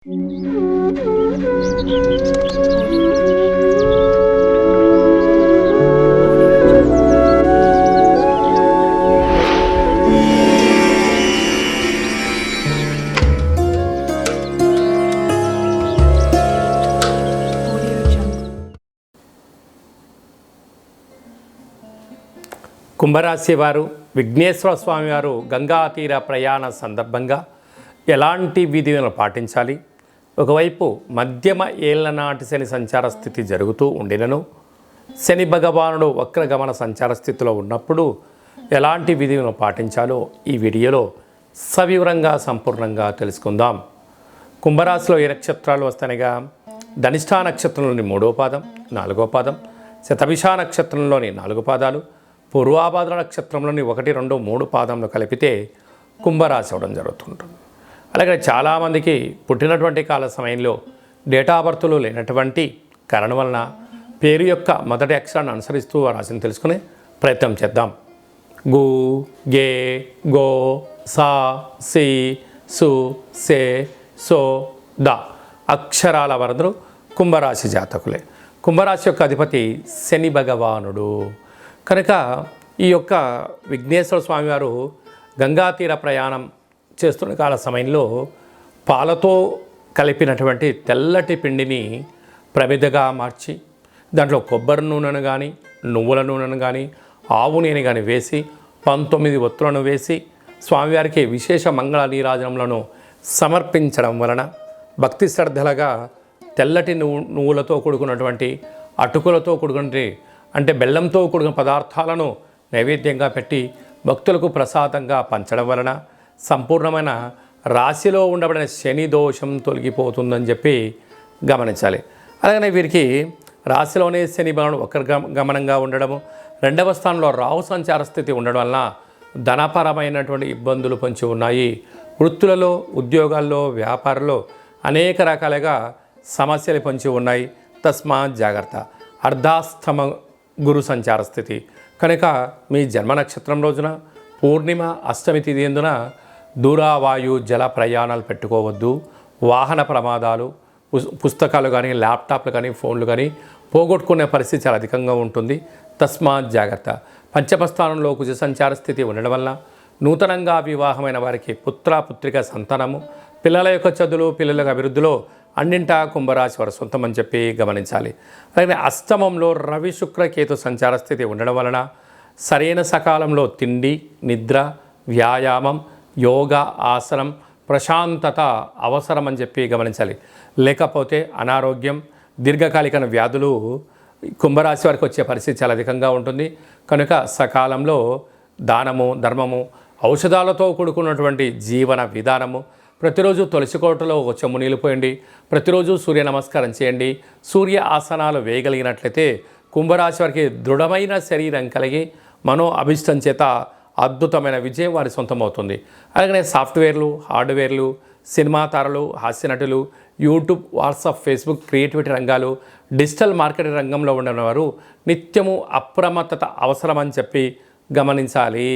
కుంభరాశి వారు విఘ్నేశ్వర స్వామివారు గంగా తీర ప్రయాణ సందర్భంగా ఎలాంటి విధులను పాటించాలి? ఒకవైపు మధ్యమ ఏళ్ళ నాటి శని సంచార స్థితి జరుగుతూ ఉండినను. శని భగవానుడు వక్రగమన సంచార స్థితిలో ఉన్నప్పుడు ఎలాంటి విధులను పాటించాలో ఈ వీడియోలో సవివరంగా సంపూర్ణంగా తెలుసుకుందాం. కుంభరాశిలో ఏ నక్షత్రాలు వస్తాయిగా ధనిష్టా నక్షత్రంలోని మూడో పాదం నాలుగో పాదం శతభిష నక్షత్రంలోని నాలుగు పాదాలు పూర్వాభాద్ర నక్షత్రంలోని ఒకటి రెండు మూడు పాదంలో కలిపితే కుంభరాశి అవడం జరుగుతుంటుంది. అలాగే చాలామందికి పుట్టినటువంటి కాల సమయంలో డేటా బర్త్లు లేనటువంటి కారణం వలన పేరు యొక్క మొదటి అక్షరాన్ని అనుసరిస్తూ రాసిన రాశిని తెలుసుకునే ప్రయత్నం చేద్దాం. గు గే గో సా సి సు సే సో ద అక్షరాల వరదలు కుంభరాశి జాతకులే. కుంభరాశి యొక్క అధిపతి శని భగవానుడు. కనుక ఈ యొక్క విఘ్నేశ్వర స్వామివారు గంగా తీర ప్రయాణం చేస్తున్న కాల సమయంలో పాలతో కలిపినటువంటి తెల్లటి పిండిని ప్రమిదగా మార్చి దాంట్లో కొబ్బరి నూనెను కానీ నువ్వుల నూనెను కానీ ఆవు నూనె కానీ వేసి పంతొమ్మిది ఒత్తులను వేసి స్వామివారికి విశేష మంగళ నీరాజనములను సమర్పించడం వలన భక్తి శ్రద్ధలుగా తెల్లటి నువ్వు నువ్వులతో కూడుకున్నటువంటి అటుకులతో కూడుకున్నటువంటి అంటే బెల్లంతో కూడిన పదార్థాలను నైవేద్యంగా పెట్టి భక్తులకు ప్రసాదంగా పంచడం వలన సంపూర్ణమైన రాశిలో ఉండబడిన శని దోషం తొలగిపోతుందని చెప్పి గమనించాలి. అలాగనే వీరికి రాశిలోనే శని బలం ఒకరి గమనంగా ఉండడము రెండవ స్థానంలో రాహు సంచార స్థితి ఉండడం వలన ధనపరమైనటువంటి ఇబ్బందులు పొంచి ఉన్నాయి. వృత్తులలో ఉద్యోగాల్లో వ్యాపారంలో అనేక రకాలుగా సమస్యలు పొంచి ఉన్నాయి. తస్మాత్ జాగ్రత్త. అర్ధాస్తమ గురు సంచార స్థితి. కనుక మీ జన్మ నక్షత్రం రోజున పూర్ణిమ అష్టమి తిథి ఎందున దూరావాయు జల ప్రయాణాలు పెట్టుకోవద్దు. వాహన ప్రమాదాలు పుస్- పుస్తకాలు కానీ ల్యాప్టాప్లు కానీ ఫోన్లు కానీ పోగొట్టుకునే పరిస్థితి చాలా అధికంగా ఉంటుంది. తస్మాత్ జాగ్రత్త. పంచమస్థానంలో కుజసంచార కుజ సంచార స్థితి ఉండడం వల్ల నూతనంగా వివాహమైన వారికి పుత్ర పుత్రిక సంతానము పిల్లల యొక్క చదువులు పిల్లల అభివృద్ధిలో అన్నింటా కుంభరాశి వారు సొంతమని చెప్పి గమనించాలి. అలాగే అష్టమంలో రవి శుక్ర కేతు సంచార స్థితి ఉండడం వలన సరైన సకాలంలో తిండి నిద్ర వ్యాయామం యోగ ఆసనం ప్రశాంతత అవసరం అని చెప్పి గమనించాలి. లేకపోతే అనారోగ్యం దీర్ఘకాలిక వ్యాధులు కుంభరాశి వారికి వచ్చే పరిస్థితి చాలా అధికంగా ఉంటుంది. కనుక సకాలంలో దానము ధర్మము ఔషధాలతో కూడుకున్నటువంటి జీవన విధానము ప్రతిరోజు తులసి కోటలో ఒక చెమ్ము నీళ్ళు పోయండి ప్రతిరోజు సూర్య నమస్కారం చేయండి సూర్య ఆసనాలు వేయగలిగినట్లయితే కుంభరాశి వారికి దృఢమైన శరీరం కలిగి మనో అభిష్టం చేత అద్భుతమైన విజయం వారి సొంతమవుతుంది. అలాగనే సాఫ్ట్వేర్లు హార్డ్వేర్లు సినిమా తారలు హాస్యనటులు యూట్యూబ్ వాట్సాప్ ఫేస్బుక్ క్రియేటివిటీ రంగాలు డిజిటల్ మార్కెటింగ్ రంగంలో ఉన్న వారు నిత్యము అప్రమత్తత అవసరమని చెప్పి గమనించాలి.